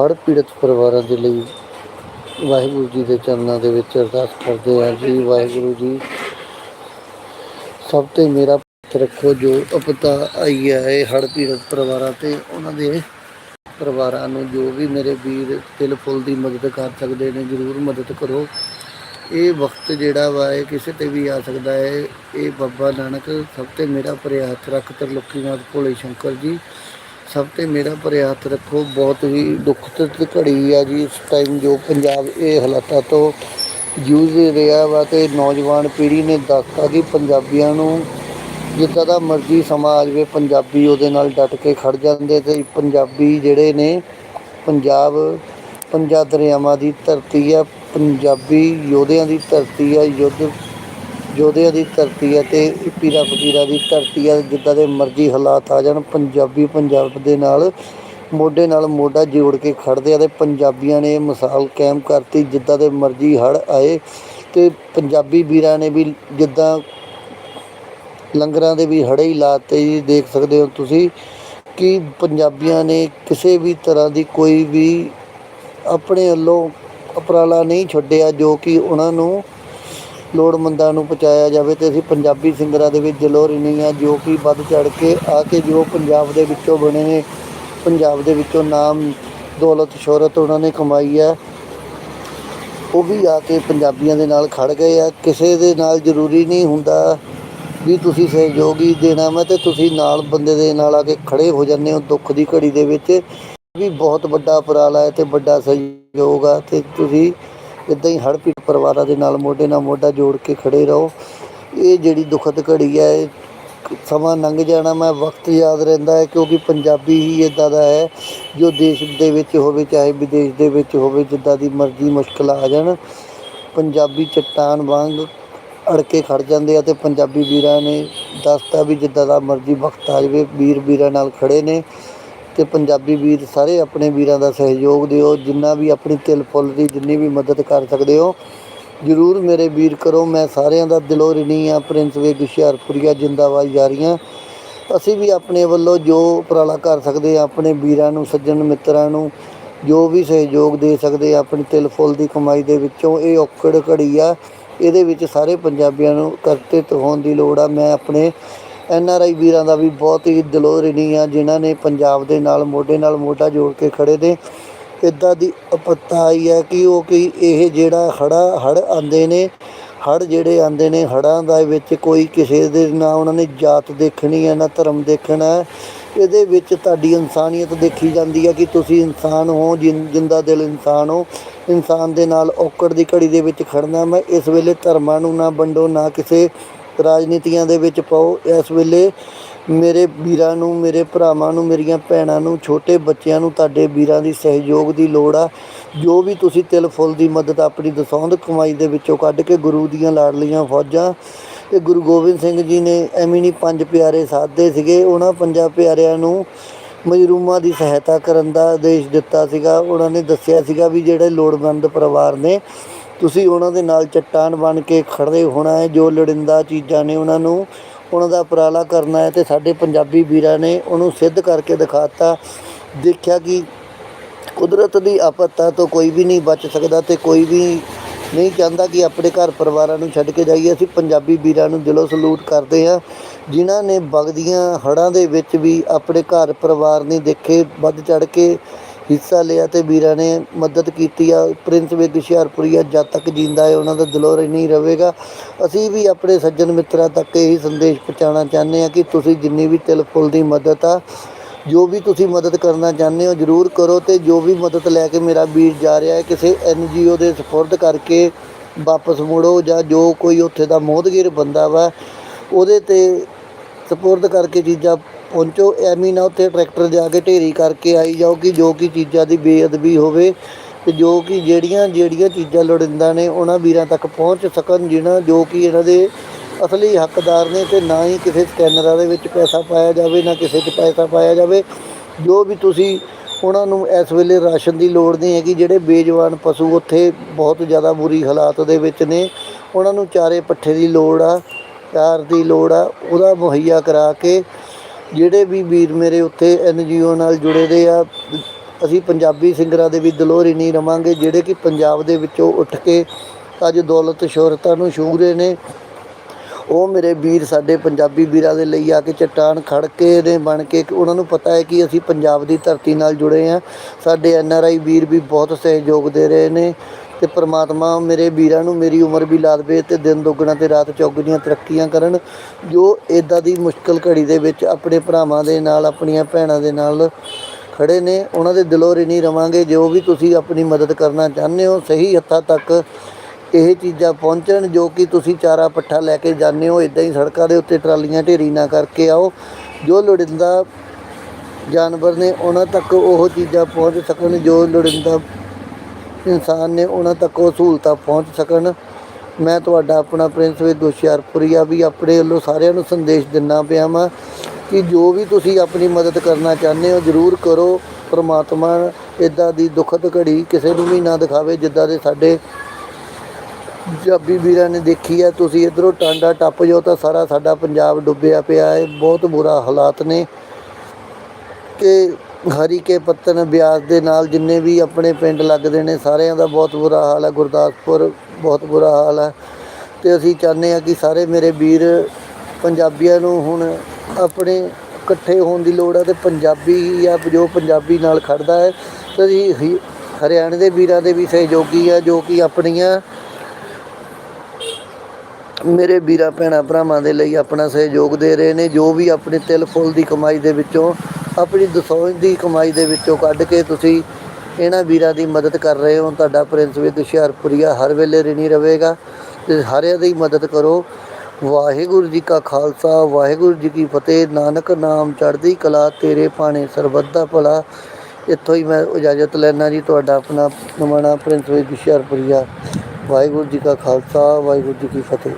ਹੜ੍ਹ ਪੀੜਤ ਪਰਿਵਾਰਾਂ ਦੇ ਲਈ ਵਾਹਿਗੁਰੂ ਜੀ ਦੇ ਚਰਨਾਂ ਦੇ ਵਿੱਚ ਅਰਦਾਸ ਕਰਦੇ ਹਾਂ ਜੀ, ਵਾਹਿਗੁਰੂ ਜੀ। ਸਭ ਤੇ ਮੇਰਾ ਹੱਥ ਰੱਖੋ ਜੋ ਅਪਤਾ ਆਈ ਹੈ ਹੜ੍ਹ ਪੀੜਤ ਪਰਿਵਾਰਾਂ ਤੇ, ਉਹਨਾਂ ਦੇ ਪਰਿਵਾਰਾਂ ਨੂੰ ਜੋ ਵੀ ਮੇਰੇ ਵੀਰ ਤਿਲ ਫੁੱਲ ਦੀ ਮਦਦ ਕਰ ਸਕਦੇ ਨੇ, ਜ਼ਰੂਰ ਮਦਦ ਕਰੋ। ਇਹ ਵਕਤ ਜਿਹੜਾ ਵਾ, ਇਹ ਕਿਸੇ ਤੇ ਵੀ ਆ ਸਕਦਾ ਹੈ। ਇਹ ਬਾਬਾ ਨਾਨਕ ਸਭ ਤੇ ਮੇਰਾ ਭਰਿਆ ਰੱਖ ਰੱਖ ਤਰਲੋਕੀਨਾਥ ਭੋਲੇ ਸ਼ੰਕਰ ਜੀ ਸਭ ਤੇ ਮੇਰਾ ਭਰਿਆ ਹੱਥ ਰੱਖੋ, ਬਹੁਤ ਹੀ ਦੁਖਤ ਘੜੀ ਆ ਜੀ ਇਸ ਟਾਈਮ ਜੋ ਪੰਜਾਬ ਇਹ ਹਾਲਾਤਾਂ ਤੋਂ ਜੂਝ ਰਿਹਾ ਵਾ ਤੇ ਨੌਜਵਾਨ ਪੀੜ੍ਹੀ ਨੇ ਦੱਸਤਾ ਕਿ ਪੰਜਾਬੀਆਂ ਨੂੰ, ਜਿੱਦਾਂ ਦਾ ਮਰਜ਼ੀ ਸਮਾਂ ਆ ਜਾਵੇ, ਪੰਜਾਬੀ ਉਹਦੇ ਨਾਲ ਡਟ ਕੇ ਖੜ ਜਾਂਦੇ ਤੇ ਪੰਜਾਬੀ ਜਿਹੜੇ ਨੇ, ਪੰਜਾਬ, ਪੰਜਾ ਦਰਿਆਵਾਂ ਦੀ ਧਰਤੀ ਆ, ਪੰਜਾਬੀ ਯੋਧਿਆਂ ਦੀ ਧਰਤੀ ਆ, ਯੁੱਧ ਯੋਧਿਆਂ ਦੀ ਧਰਤੀ ਹੈ ਤੇ ਪੀਰਾ ਫਕੀਰਾਂ ਦੀ ਧਰਤੀ ਹੈ, ਜਿੱਦਾਂ ਦੇ ਮਰਜ਼ੀ ਹਾਲਾਤ ਆ ਜਾਣ। ਪੰਜਾਬੀ ਪੰਜਾਬ ਦੇ ਨਾਲ ਮੋਢੇ ਨਾਲ ਮੋਢਾ ਜੋੜ ਕੇ ਖੜਦੇ ਆ ਤੇ ਪੰਜਾਬੀਆਂ ਨੇ ਇਹ ਮਿਸਾਲ ਕਾਇਮ ਕਰਤੀ, ਜਿੱਦਾਂ ਦੇ ਮਰਜ਼ੀ ਹੜ ਆਏ। ਤੇ ਪੰਜਾਬੀ ਵੀਰਾਂ ਨੇ ਵੀ ਜਿੱਦਾਂ ਲੰਗਰਾਂ ਦੇ ਵੀ ਹੜੇ ਹੀ ਲਾਤੇ ਜੀ, ਦੇਖ ਸਕਦੇ ਹੋ ਤੁਸੀਂ ਕਿ ਪੰਜਾਬੀਆਂ ਨੇ ਕਿਸੇ ਵੀ ਤਰ੍ਹਾਂ ਦੀ ਕੋਈ ਵੀ ਆਪਣੇ ਵੱਲੋਂ ਉਪਰਾਲਾ ਨਹੀਂ ਛੱਡਿਆ, ਜੋ ਕਿ ਉਹਨਾਂ ਨੂੰ ਲੋੜਵੰਦਾਂ ਨੂੰ ਪਹੁੰਚਾਇਆ ਜਾਵੇ ਤੇ ਅਸੀਂ ਪੰਜਾਬੀ ਸਿੰਗਰਾਂ ਦੇ ਵਿੱਚ ਜਲੋ ਨਹੀਂ ਆ ਜੋ ਕਿ ਵੱਧ ਚੜ ਕੇ ਆ ਕੇ ਜੋ ਪੰਜਾਬ ਦੇ ਵਿੱਚੋਂ ਬਣੇ ਨੇ, ਪੰਜਾਬ ਦੇ ਵਿੱਚੋਂ ਨਾਮ, ਦੌਲਤ, ਸ਼ੋਹਰਤ ਉਹਨਾਂ ਨੇ ਕਮਾਈ ਹੈ। ਉਹ ਵੀ ਆ ਕੇ ਪੰਜਾਬੀਆਂ ਦੇ ਨਾਲ ਖੜ ਗਏ ਆ। ਕਿਸੇ ਦੇ ਨਾਲ ਜ਼ਰੂਰੀ ਨਹੀਂ ਹੁੰਦਾ ਵੀ ਤੁਸੀਂ ਸਹਿਯੋਗੀ ਦੇਣਾ ਮੈਂ ਤੇ ਤੁਸੀਂ ਨਾਲ ਬੰਦੇ ਦੇ ਨਾਲ ਆ ਕੇ ਖੜੇ ਹੋ ਜਾਂਦੇ ਹੋ ਦੁੱਖ ਦੀ ਘੜੀ ਦੇ ਵਿੱਚ। ਇਹ ਵੀ ਬਹੁਤ ਵੱਡਾ ਉਪਰਾਲਾ ਹੈ ਤੇ ਵੱਡਾ ਸਹਿਯੋਗ ਆ ਤੇ ਤੁਸੀਂ ਇਦਾਂ ਹੀ ਹੜ੍ਹ ਪੀੜਤ ਪਰਿਵਾਰਾਂ ਦੇ ਨਾਲ ਮੋਢੇ ਨਾਲ ਮੋਢਾ ਜੋੜ ਕੇ ਖੜੇ ਰਹੋ। ਇਹ ਜਿਹੜੀ ਦੁਖਦ ਘੜੀ ਹੈ, ਇਹ ਸਮਾਂ ਲੰਘ ਜਾਣਾ ਮੈਂ ਵਕਤ ਯਾਦ ਰਹਿੰਦਾ ਹੈ ਕਿਉਂਕਿ ਪੰਜਾਬੀ ਹੀ ਇਦਾਂ ਦਾ ਹੈ, ਜੋ ਦੇਸ਼ ਦੇ ਵਿੱਚ ਹੋਵੇ, ਚਾਹੇ ਵਿਦੇਸ਼ ਦੇ ਵਿੱਚ ਹੋਵੇ, ਜਿੱਦਾਂ ਦੀ ਮਰਜ਼ੀ ਮੁਸ਼ਕਲ ਆ ਜਾਣ। ਪੰਜਾਬੀ ਚਟਾਨ ਵਾਂਗ ਅੜ ਕੇ ਖੜ ਜਾਂਦੇ ਆ ਤੇ ਪੰਜਾਬੀ ਵੀਰਾਂ ਨੇ ਦੱਸਤਾ ਵੀ ਜਿੱਦਾਂ ਦਾ ਮਰਜ਼ੀ ਵਕਤ ਆ ਜਾਵੇ ਵੀਰ ਵੀਰਾਂ ਨਾਲ ਖੜੇ ਨੇ। ਤੇ ਪੰਜਾਬੀ ਵੀਰ ਸਾਰੇ ਆਪਣੇ ਵੀਰਾਂ ਦਾ ਸਹਿਯੋਗ ਦਿਓ, ਜਿੰਨਾ ਵੀ ਆਪਣੀ ਤਿਲ ਫੁੱਲ ਦੀ ਜਿੰਨੀ ਵੀ ਮਦਦ ਕਰ ਸਕਦੇ ਹੋ। ਜ਼ਰੂਰ ਮੇਰੇ ਵੀਰ ਕਰੋ, ਮੈਂ ਸਾਰਿਆਂ ਦਾ ਦਿਲੋਂ ਰਿਣੀ ਆ ਪ੍ਰਿੰਸ ਵੇਗ ਹੁਸ਼ਿਆਰਪੁਰੀਆ ਜਿੰਦਾਬਾਦ ਜਾਰੀਆਂ ਅਸੀਂ ਵੀ ਆਪਣੇ ਵੱਲੋਂ ਜੋ ਉਪਰਾਲਾ ਕਰ ਸਕਦੇ ਆ ਆਪਣੇ ਵੀਰਾਂ ਨੂੰ, ਸੱਜਣ ਮਿੱਤਰਾਂ ਨੂੰ, ਜੋ ਵੀ ਸਹਿਯੋਗ ਦੇ ਸਕਦੇ ਆ ਆਪਣੀ ਤਿਲ ਫੁੱਲ ਦੀ ਕਮਾਈ ਦੇ ਵਿੱਚੋਂ, ਇਹ ਔਕੜ ਘੜੀ ਆ। ਇਹਦੇ ਵਿੱਚ ਸਾਰੇ ਪੰਜਾਬੀਆਂ ਨੂੰ ਕਰਤਿਤ ਹੋਣ ਦੀ ਲੋੜ ਆ। ਮੈਂ ਆਪਣੇ ਐਨ ਆਰ ਆਈ ਵੀਰਾਂ ਦਾ ਵੀ ਬਹੁਤ ਹੀ ਦਿਲੋਂ ਰਿਣੀ ਆ, ਜਿਨ੍ਹਾਂ ਨੇ ਪੰਜਾਬ ਦੇ ਨਾਲ, ਮੋਢੇ ਨਾਲ ਮੋਢਾ ਜੋੜ ਕੇ ਖੜੇ ਨੇ। ਇੱਦਾਂ ਦੀ ਆਪੱਤਾ ਆਈ ਹੈ ਕਿ ਉਹ ਕਿ ਇਹ ਜਿਹੜਾ ਹੜਾ ਹੜ ਆਉਂਦੇ ਨੇ ਹੜ ਜਿਹੜੇ ਆਉਂਦੇ ਨੇ ਹੜਾਂ ਦਾ ਵਿੱਚ ਕੋਈ ਕਿਸੇ ਦੇ ਨਾ ਉਹਨਾਂ ਨੇ ਜਾਤ ਦੇਖਣੀ ਹੈ, ਨਾ ਧਰਮ ਦੇਖਣਾ ਇਹਦੇ ਵਿੱਚ ਤੁਹਾਡੀ ਇਨਸਾਨੀਅਤ ਦੇਖੀ ਜਾਂਦੀ ਹੈ ਕਿ ਤੁਸੀਂ ਇਨਸਾਨ ਹੋ ਜਿੰ- ਜਿੰਦਾ ਦਿਲ ਇਨਸਾਨ ਹੋ। ਇਨਸਾਨ ਦੇ ਨਾਲ ਔਕੜ ਦੀ ਘੜੀ ਦੇ ਵਿੱਚ ਖੜਨਾ ਮੈਂ ਇਸ ਵੇਲੇ ਧਰਮਾਂ ਨੂੰ ਨਾ ਵੰਡੋ, ਨਾ ਕਿਸੇ ਰਾਜਨੀਤੀਆਂ ਦੇ ਵਿੱਚ ਪਾਓ। ਇਸ ਵੇਲੇ ਮੇਰੇ ਵੀਰਾਂ ਨੂੰ, ਮੇਰੇ ਭਰਾਵਾਂ ਨੂੰ, ਮੇਰੀਆਂ ਭੈਣਾਂ ਨੂੰ, ਛੋਟੇ ਬੱਚਿਆਂ ਨੂੰ ਤੁਹਾਡੇ ਵੀਰਾਂ ਦੀ ਸਹਿਯੋਗ ਦੀ ਲੋੜ ਆ। ਜੋ ਵੀ ਤੁਸੀਂ ਤਿਲ ਫੁੱਲ ਦੀ ਮਦਦ ਆਪਣੀ ਦਸੌਂਦ ਕਮਾਈ ਦੇ ਵਿੱਚੋਂ ਕੱਢ ਕੇ ਗੁਰੂ ਦੀਆਂ ਲਾਡਲੀਆਂ ਫੌਜਾਂ ਤੇ ਗੁਰੂ ਗੋਬਿੰਦ ਸਿੰਘ ਜੀ ਨੇ ਐਵੇਂ ਨਹੀਂ ਪੰਜ ਪਿਆਰੇ ਸਾਧੇ ਸੀਗੇ। ਉਹਨਾਂ ਪੰਜਾਂ ਪਿਆਰਿਆਂ ਨੂੰ ਮਜਰੂਮਾਂ ਦੀ ਸਹਾਇਤਾ ਕਰਨ ਦਾ ਆਦੇਸ਼ ਦਿੱਤਾ ਸੀਗਾ। ਉਹਨਾਂ ਨੇ ਦੱਸਿਆ ਸੀਗਾ ਵੀ ਜਿਹੜੇ ਲੋੜਵੰਦ ਪਰਿਵਾਰ ਨੇ ਤੁਸੀਂ ਉਹਨਾਂ ਦੇ ਨਾਲ ਚੱਟਾਨ ਬਣ ਕੇ ਖੜੇ ਹੋਣਾ ਹੈ, ਜੋ ਲੋੜੀਂਦਾ ਚੀਜ਼ਾਂ ਨੇ ਉਹਨਾਂ ਨੂੰ ਉਹਨਾਂ ਦਾ ਉਪਰਾਲਾ ਕਰਨਾ ਹੈ ਤੇ ਸਾਡੇ ਪੰਜਾਬੀ ਵੀਰਾਂ ਨੇ ਉਹਨੂੰ ਸਿੱਧ ਕਰਕੇ ਦਿਖਾਤਾ, ਦੇਖਿਆ ਕਿ ਕੁਦਰਤ ਦੀ ਆਪੱਤਾ ਤੋਂ ਕੋਈ ਵੀ ਨਹੀਂ ਬਚ ਸਕਦਾ ਤੇ ਕੋਈ ਵੀ ਨਹੀਂ ਚਾਹੁੰਦਾ ਕਿ ਆਪਣੇ ਘਰ ਪਰਿਵਾਰਾਂ ਨੂੰ ਛੱਡ ਕੇ ਜਾਈਏ। ਅਸੀਂ ਪੰਜਾਬੀ ਵੀਰਾਂ ਨੂੰ ਦਿਲੋਂ ਸਲੂਟ ਕਰਦੇ ਹਾਂ, ਜਿਨ੍ਹਾਂ ਨੇ ਬਗਦੀਆਂ ਹੜ੍ਹਾਂ ਦੇ ਵਿੱਚ ਵੀ ਆਪਣੇ ਘਰ ਪਰਿਵਾਰ ਨਹੀਂ ਦੇਖੇ ਵੱਧ ਚੜ ਕੇ ਹਿੱਸਾ ਲਿਆ ਤੇ ਵੀਰਾਂ ਨੇ ਮਦਦ ਕੀਤੀ ਆ। ਪ੍ਰਿੰਸ ਵੇਗ ਹੁਸ਼ਿਆਰਪੁਰੀਆ ਜਦ ਤੱਕ ਜਿੰਦਾ ਹੈ, ਉਹਨਾਂ ਦਾ ਦਿਲੋਂ ਨਹੀਂ ਰਹੇਗਾ। ਅਸੀਂ ਵੀ ਆਪਣੇ ਸੱਜਣ ਮਿੱਤਰਾਂ ਤੱਕ ਇਹੀ ਸੰਦੇਸ਼ ਪਹੁੰਚਾਉਣਾ ਚਾਹੁੰਦੇ ਹਾਂ ਕਿ ਤੁਸੀਂ ਜਿੰਨੀ ਵੀ ਤਿਲ ਫੁੱਲ ਦੀ ਮਦਦ ਆ, ਜੋ ਵੀ ਤੁਸੀਂ ਮਦਦ ਕਰਨਾ ਚਾਹੁੰਦੇ ਹੋ ਜਰੂਰ ਕਰੋ ਤੇ ਜੋ ਵੀ ਮਦਦ ਲੈ ਕੇ ਮੇਰਾ ਵੀਰ ਜਾ ਰਿਹਾ ਹੈ, ਕਿਸੇ ਐਨ ਜੀ ਓ ਦੇ ਸਪੁਰਦ ਕਰਕੇ ਵਾਪਸ ਮੁੜੋ ਜਾਂ ਜੋ ਕੋਈ ਉੱਥੇ ਦਾ ਮੋਹਦਗੀਰ ਬੰਦਾ ਵਾ, ਉਹਦੇ ਤੇ ਸਪੁਰਦ ਕਰਕੇ ਚੀਜ਼ਾਂ ਪਹੁੰਚੋ ਐਵੇਂ ਨਾ ਉੱਥੇ ਟਰੈਕਟਰ ਜਾ ਕੇ ਢੇਰੀ ਕਰਕੇ ਆਈ ਜਾਓ ਕਿ ਜੋ ਕਿ ਚੀਜ਼ਾਂ ਦੀ ਬੇਅਦਬੀ ਹੋਵੇ ਤੇ ਜੋ ਕਿ ਜਿਹੜੀਆਂ ਜਿਹੜੀਆਂ ਚੀਜ਼ਾਂ ਲੋੜਿੰਦਾ ਨੇ ਉਹਨਾਂ ਵੀਰਾਂ ਤੱਕ ਪਹੁੰਚ ਸਕਣ, ਜਿਨ੍ਹਾਂ ਜੋ ਕਿ ਇਹਨਾਂ ਦੇ ਅਸਲੀ ਹੱਕਦਾਰ ਨੇ ਤੇ ਨਾ ਹੀ ਕਿਸੇ ਸਕੈਨਰਾਂ ਦੇ ਵਿੱਚ ਪੈਸਾ ਪਾਇਆ ਜਾਵੇ, ਨਾ ਕਿਸੇ 'ਚ ਪੈਸਾ ਪਾਇਆ ਜਾਵੇ। ਜੋ ਵੀ ਤੁਸੀਂ ਉਹਨਾਂ ਨੂੰ ਇਸ ਵੇਲੇ ਰਾਸ਼ਨ ਦੀ ਲੋੜ ਨਹੀਂ ਹੈਗੀ, ਜਿਹੜੇ ਬੇਜਵਾਨ ਪਸ਼ੂ ਉੱਥੇ ਬਹੁਤ ਜ਼ਿਆਦਾ ਬੁਰੀ ਹਾਲਾਤ ਦੇ ਵਿੱਚ ਨੇ, ਉਹਨਾਂ ਨੂੰ ਚਾਰੇ ਪੱਠੇ ਦੀ ਲੋੜ ਆ, ਚਾਰ ਦੀ ਲੋੜ ਆ, ਉਹਦਾ ਮੁਹੱਈਆ ਕਰਾ ਕੇ ਜਿਹੜੇ ਵੀ ਵੀਰ ਮੇਰੇ ਉੱਥੇ ਐਨ ਜੀ ਓ ਨਾਲ ਜੁੜੇ ਦੇ ਆ, ਅਸੀਂ ਪੰਜਾਬੀ ਸਿੰਗਰਾਂ ਦੇ ਵੀ ਦਿਲੋਂ ਨਹੀਂ ਰਵਾਂਗੇ, ਜਿਹੜੇ ਕਿ ਪੰਜਾਬ ਦੇ ਵਿੱਚੋਂ ਉੱਠ ਕੇ ਅੱਜ ਦੌਲਤ ਸ਼ੋਹਰਤਾਂ ਨੂੰ ਛੂਹ ਰਹੇ ਨੇ। ਉਹ ਮੇਰੇ ਵੀਰ ਸਾਡੇ ਪੰਜਾਬੀ ਵੀਰਾਂ ਦੇ ਲਈ ਆ ਕੇ ਚਟਾਨ ਖੜ ਕੇ ਨੇ ਬਣ ਕੇ ਉਹਨਾਂ ਨੂੰ ਪਤਾ ਹੈ ਕਿ ਅਸੀਂ ਪੰਜਾਬ ਦੀ ਧਰਤੀ ਨਾਲ ਜੁੜੇ ਹਾਂ। ਸਾਡੇ ਐਨ ਆਰ ਆਈ ਵੀਰ ਵੀ ਬਹੁਤ ਸਹਿਯੋਗ ਦੇ ਰਹੇ ਨੇ। ਤੇ ਪ੍ਰਮਾਤਮਾ ਮੇਰੇ ਵੀਰਾਂ ਨੂੰ ਮੇਰੀ ਉਮਰ ਵੀ ਲਾ ਦੇਵੇ ਤੇ ਦਿਨ ਦੁੱਗਣਾ ਤੇ ਰਾਤ ਚੌਗਣੀਆਂ ਤਰੱਕੀਆਂ ਕਰਨ, ਜੋ ਇਦਾਂ ਦੀ ਮੁਸ਼ਕਲ ਘੜੀ ਦੇ ਵਿੱਚ ਆਪਣੇ ਭਰਾਵਾਂ ਦੇ ਨਾਲ, ਆਪਣੀਆਂ ਭੈਣਾਂ ਦੇ ਨਾਲ ਖੜੇ ਨੇ, ਉਹਨਾਂ ਦੇ ਦਿਲੋਂ ਰਿਣੀ ਰਵਾਂਗੇ, ਜੋ ਵੀ ਤੁਸੀਂ ਆਪਣੀ ਮਦਦ ਕਰਨਾ ਚਾਹੁੰਦੇ ਹੋ, ਸਹੀ ਹੱਥਾਂ ਤੱਕ ਇਹ ਚੀਜ਼ਾਂ ਪਹੁੰਚਣ, ਜੋ ਕਿ ਤੁਸੀਂ ਚਾਰਾ ਪੱਠਾ ਲੈ ਕੇ ਜਾਂਦੇ ਹੋ ਇਦਾਂ ਹੀ ਸੜਕਾਂ ਦੇ ਉੱਤੇ ਟਰਾਲੀਆਂ ਢੇਰੀ ਨਾ ਕਰਕੇ ਆਓ। ਜੋ ਲੋੜਿੰਦਾ ਜਾਨਵਰ ਨੇ ਉਹਨਾਂ ਤੱਕ ਉਹ ਚੀਜ਼ਾਂ ਪਹੁੰਚ ਸਕਣ, ਜੋ ਲੋੜਿੰਦਾ ਇਨਸਾਨ ਨੇ ਉਹਨਾਂ ਤੱਕ ਉਹ ਸਹੂਲਤਾਂ ਪਹੁੰਚ ਸਕਣ। ਮੈਂ ਤੁਹਾਡਾ ਆਪਣਾ ਪ੍ਰਿੰਸ ਵੀ ਹੁਸ਼ਿਆਰਪੁਰੀਆ ਵੀ ਆਪਣੇ ਵੱਲੋਂ ਸਾਰਿਆਂ ਨੂੰ ਸੰਦੇਸ਼ ਦਿੰਦਾ ਪਿਆ ਵਾਂ ਕਿ ਜੋ ਵੀ ਤੁਸੀਂ ਆਪਣੀ ਮਦਦ ਕਰਨਾ ਚਾਹੁੰਦੇ ਹੋ, ਜ਼ਰੂਰ ਕਰੋ। ਪਰਮਾਤਮਾ ਇਦਾਂ ਦੀ ਦੁਖਦ ਘੜੀ ਕਿਸੇ ਨੂੰ ਵੀ ਨਾ ਦਿਖਾਵੇ, ਜਿੱਦਾਂ ਦੇ ਸਾਡੇ ਪੰਜਾਬੀ ਵੀਰਾਂ ਨੇ ਦੇਖੀ ਹੈ। ਤੁਸੀਂ ਇਧਰੋਂ ਟਾਂਡਾ ਟੱਪ ਜਾਓ ਤਾਂ ਸਾਰਾ ਸਾਡਾ ਪੰਜਾਬ ਡੁੱਬਿਆ ਪਿਆ ਹੈ। ਬਹੁਤ ਬੁਰਾ ਹਾਲਾਤ ਨੇ ਕਿ ਹਰੀ ਕੇ ਪੱਤਨ ਬਿਆਸ ਦੇ ਨਾਲ ਜਿੰਨੇ ਵੀ ਆਪਣੇ ਪਿੰਡ ਲੱਗਦੇ ਨੇ, ਸਾਰਿਆਂ ਦਾ ਬਹੁਤ ਬੁਰਾ ਹਾਲ ਹੈ, ਗੁਰਦਾਸਪੁਰ ਬਹੁਤ ਬੁਰਾ ਹਾਲ ਹੈ। ਤੇ ਅਸੀਂ ਚਾਹੁੰਦੇ ਹਾਂ ਕਿ ਸਾਰੇ ਮੇਰੇ ਵੀਰ ਪੰਜਾਬੀਆਂ ਨੂੰ ਹੁਣ ਆਪਣੇ ਇਕੱਠੇ ਹੋਣ ਦੀ ਲੋੜ ਹੈ ਤੇ ਪੰਜਾਬੀ ਜਾਂ ਜੋ ਪੰਜਾਬੀ ਨਾਲ ਖੜਦਾ ਹੈ, ਤੇ ਅਸੀਂ ਹਰਿਆਣੇ ਦੇ ਵੀਰਾਂ ਦੇ ਵੀ ਸਹਿਯੋਗੀ ਆ, ਜੋ ਕਿ ਆਪਣੀਆਂ ਮੇਰੇ ਵੀਰਾਂ, ਭੈਣਾਂ, ਭਰਾਵਾਂ ਦੇ ਲਈ ਆਪਣਾ ਸਹਿਯੋਗ ਦੇ ਰਹੇ ਨੇ, ਜੋ ਵੀ ਆਪਣੇ ਤਿਲ ਫੁੱਲ ਦੀ ਕਮਾਈ ਦੇ ਵਿੱਚੋਂ ਆਪਣੀ ਦਸੌਂਜ ਦੀ ਕਮਾਈ ਦੇ ਵਿੱਚੋਂ ਕੱਢ ਕੇ ਤੁਸੀਂ ਇਹਨਾਂ ਵੀਰਾਂ ਦੀ ਮਦਦ ਕਰ ਰਹੇ ਹੋ। ਤੁਹਾਡਾ ਪ੍ਰਿੰਸ ਵੀ ਹੁਸ਼ਿਆਰਪੁਰੀਆ ਹਰ ਵੇਲੇ ਰਿਣੀ ਰਹੇਗਾ ਤੇ ਹਰਿਆਂ ਦੀ ਮਦਦ ਕਰੋ। ਵਾਹਿਗੁਰੂ ਜੀ ਕਾ ਖਾਲਸਾ, ਵਾਹਿਗੁਰੂ ਜੀ ਕੀ ਫਤਿਹ। ਨਾਨਕ ਨਾਮ ਚੜ੍ਹਦੀ ਕਲਾ, ਤੇਰੇ ਪਾਣੇ ਸਰਬੱਤ ਦਾ ਭਲਾ। ਇੱਥੋਂ ਹੀ ਮੈਂ ਇਜਾਜ਼ਤ ਲੈਣਾ ਜੀ ਤੁਹਾਡਾ ਆਪਣਾ ਨਵਾਣਾ ਪ੍ਰਿੰਸ ਵਿਦ ਹੁਸ਼ਿਆਰਪੁਰੀਆ। ਵਾਹਿਗੁਰੂ ਜੀ ਕਾ ਖਾਲਸਾ, ਵਾਹਿਗੁਰੂ ਜੀ ਕੀ ਫਤਿਹ।